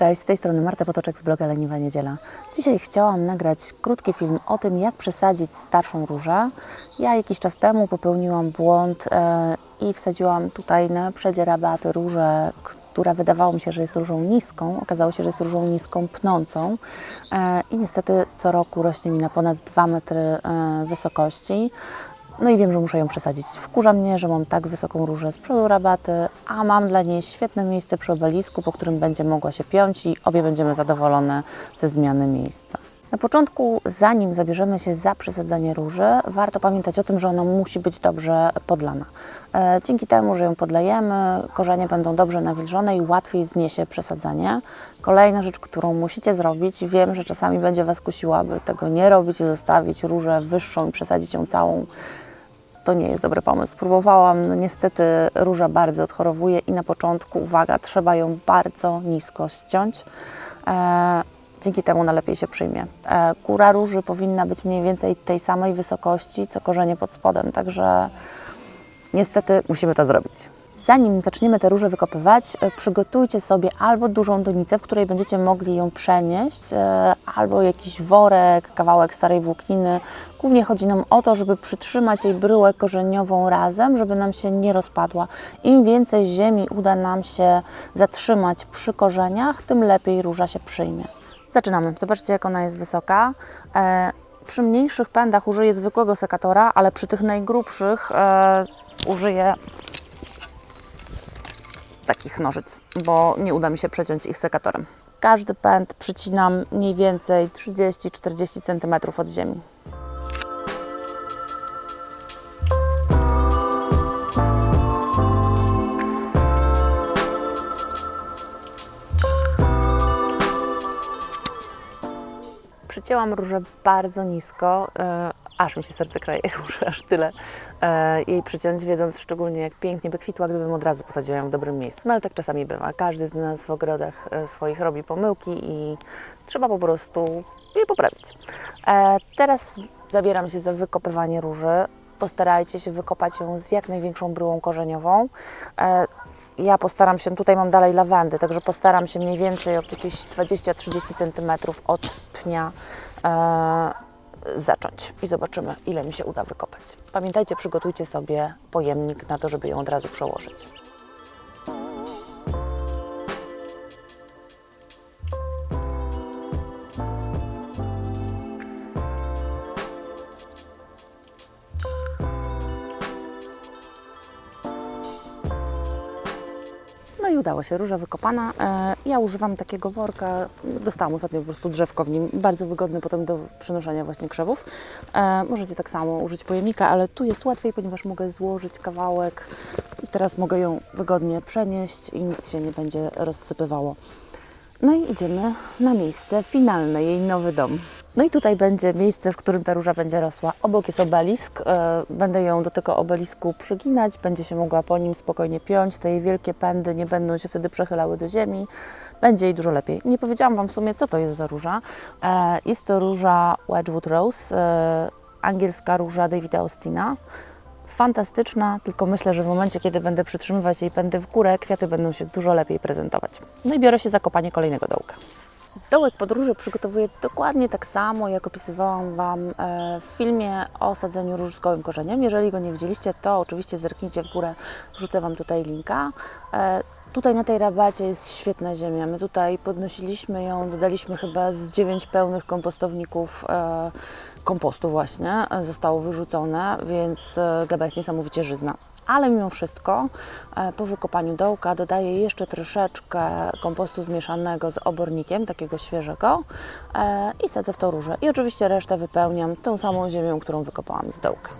Cześć, z tej strony Marta Potoczek z bloga Leniwa Niedziela. Dzisiaj chciałam nagrać krótki film o tym, jak przesadzić starszą różę. Ja jakiś czas temu popełniłam błąd e, i wsadziłam tutaj na przedzie rabaty różę, która wydawało mi się, że jest różą niską. Okazało się, że jest różą niską pnącą e, i niestety co roku rośnie mi na ponad 2 metry e, wysokości. No i wiem, że muszę ją przesadzić. Wkurza mnie, że mam tak wysoką różę z przodu rabaty, a mam dla niej świetne miejsce przy obelisku, po którym będzie mogła się piąć i obie będziemy zadowolone ze zmiany miejsca. Na początku, zanim zabierzemy się za przesadzanie róży, warto pamiętać o tym, że ona musi być dobrze podlana. E, Dzięki temu, że ją podlejemy, korzenie będą dobrze nawilżone i łatwiej zniesie przesadzanie. Kolejna rzecz, którą musicie zrobić, wiem, że czasami będzie Was kusiła, aby tego nie robić i zostawić różę wyższą i przesadzić ją całą to nie jest dobry pomysł. Próbowałam, no niestety róża bardzo odchorowuje i na początku, uwaga, trzeba ją bardzo nisko ściąć. E, dzięki temu ona lepiej się przyjmie. E, kura róży powinna być mniej więcej tej samej wysokości, co korzenie pod spodem, także niestety musimy to zrobić. Zanim zaczniemy te róże wykopywać, e, przygotujcie sobie albo dużą donicę, w której będziecie mogli ją przenieść, e, albo jakiś worek, kawałek starej włókniny. Głównie chodzi nam o to, żeby przytrzymać jej bryłę korzeniową razem, żeby nam się nie rozpadła. Im więcej ziemi uda nam się zatrzymać przy korzeniach, tym lepiej róża się przyjmie. Zaczynamy. Zobaczcie, jak ona jest wysoka. E, przy mniejszych pędach użyję zwykłego sekatora, ale przy tych najgrubszych e, użyję takich nożyc, bo nie uda mi się przeciąć ich sekatorem. Każdy pęd przycinam mniej więcej 30-40 cm od ziemi. Przycięłam różę bardzo nisko, e, aż mi się serce kraje, muszę aż tyle e, jej przyciąć, wiedząc szczególnie jak pięknie by kwitła, gdybym od razu posadziła ją w dobrym miejscu. No ale tak czasami bywa. Każdy z nas w ogrodach e, swoich robi pomyłki i trzeba po prostu je poprawić. Teraz zabieram się za wykopywanie róży. Postarajcie się wykopać ją z jak największą bryłą korzeniową. Ja postaram się, tutaj mam dalej lawendy, także postaram się mniej więcej od jakieś 20-30 cm od pnia e, zacząć i zobaczymy, ile mi się uda wykopać. Pamiętajcie, przygotujcie sobie pojemnik na to, żeby ją od razu przełożyć. I udało się, róża wykopana. E, Ja używam takiego worka, dostałam ostatnio po prostu drzewko w nim, bardzo wygodny potem do przenoszenia właśnie krzewów. E, Możecie tak samo użyć pojemnika, ale tu jest łatwiej, ponieważ mogę złożyć kawałek i teraz mogę ją wygodnie przenieść i nic się nie będzie rozsypywało. No i idziemy na miejsce finalne, jej nowy dom. No i tutaj będzie miejsce, w którym ta róża będzie rosła. Obok jest obelisk. e, Będę ją do tego obelisku przyginać, będzie się mogła po nim spokojnie piąć. Te jej wielkie pędy nie będą się wtedy przechylały do ziemi. Będzie jej dużo lepiej. Nie powiedziałam Wam w sumie, co to jest za róża. E, Jest to róża Wedgwood Rose, e, angielska róża Davida Austina fantastyczna, tylko myślę, że w momencie, kiedy będę przytrzymywać jej pędy w górę, kwiaty będą się dużo lepiej prezentować. No i biorę się za kopanie kolejnego dołka. Dołek podróży przygotowuję dokładnie tak samo, jak opisywałam Wam e, w filmie o sadzeniu róż z gołym korzeniem. Jeżeli go nie widzieliście, to oczywiście zerknijcie w górę, wrzucę Wam tutaj linka. E, Tutaj na tej rabacie jest świetna ziemia. My tutaj podnosiliśmy ją, dodaliśmy chyba z 9 pełnych kompostowników e, kompostu właśnie, e, zostało wyrzucone, więc e, gleba jest niesamowicie żyzna. Ale mimo wszystko e, po wykopaniu dołka dodaję jeszcze troszeczkę kompostu zmieszanego z obornikiem, takiego świeżego i sadzę w to róże. I oczywiście resztę wypełniam tą samą ziemią, którą wykopałam z dołka.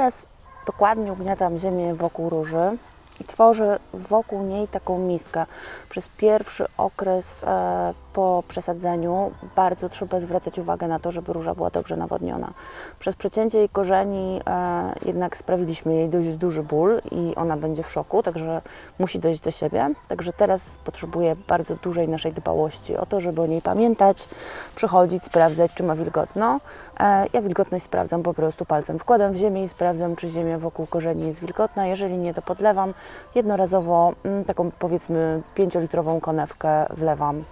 Teraz dokładnie ugniatam ziemię wokół róży i tworzę wokół niej taką miskę. Przez pierwszy okres e, po przesadzeniu bardzo trzeba zwracać uwagę na to, żeby róża była dobrze nawodniona. Przez przecięcie jej korzeni e, jednak sprawiliśmy jej dość duży ból i ona będzie w szoku, także musi dojść do siebie. Także teraz potrzebuje bardzo dużej naszej dbałości o to, żeby o niej pamiętać, przychodzić, sprawdzać, czy ma wilgotno. E, ja wilgotność sprawdzam po prostu palcem. Wkładam w ziemię i sprawdzam, czy ziemia wokół korzeni jest wilgotna. Jeżeli nie, to podlewam. Jednorazowo mm, taką powiedzmy 5-litrową konewkę wlewam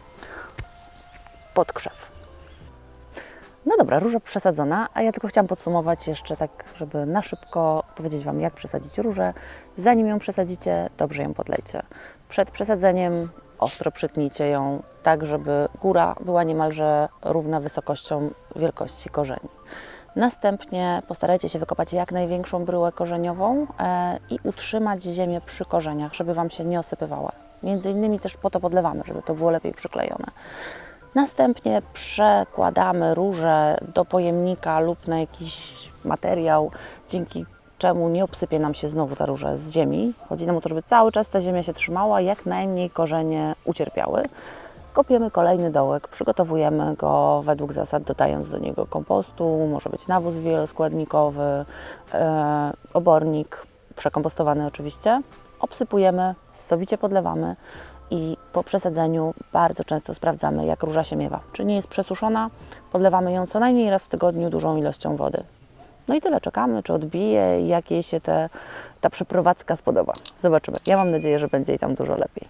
pod krzew. No dobra, róża przesadzona, a ja tylko chciałam podsumować jeszcze tak, żeby na szybko powiedzieć Wam, jak przesadzić różę. Zanim ją przesadzicie, dobrze ją podlejcie. Przed przesadzeniem ostro przytnijcie ją, tak żeby góra była niemalże równa wysokością wielkości korzeni. Następnie postarajcie się wykopać jak największą bryłę korzeniową e, i utrzymać ziemię przy korzeniach, żeby Wam się nie osypywała. Między innymi też po to podlewamy, żeby to było lepiej przyklejone. Następnie przekładamy róże do pojemnika lub na jakiś materiał, dzięki czemu nie obsypie nam się znowu ta róża z ziemi. Chodzi nam o to, żeby cały czas ta ziemia się trzymała, jak najmniej korzenie ucierpiały. Kopiemy kolejny dołek, przygotowujemy go według zasad, dodając do niego kompostu, może być nawóz wieloskładnikowy, e, obornik, przekompostowany oczywiście. Obsypujemy, sowicie podlewamy i po przesadzeniu bardzo często sprawdzamy, jak róża się miewa. Czy nie jest przesuszona, podlewamy ją co najmniej raz w tygodniu dużą ilością wody. No i tyle, czekamy, czy odbije jak jej się te, ta przeprowadzka spodoba. Zobaczymy. Ja mam nadzieję, że będzie jej tam dużo lepiej.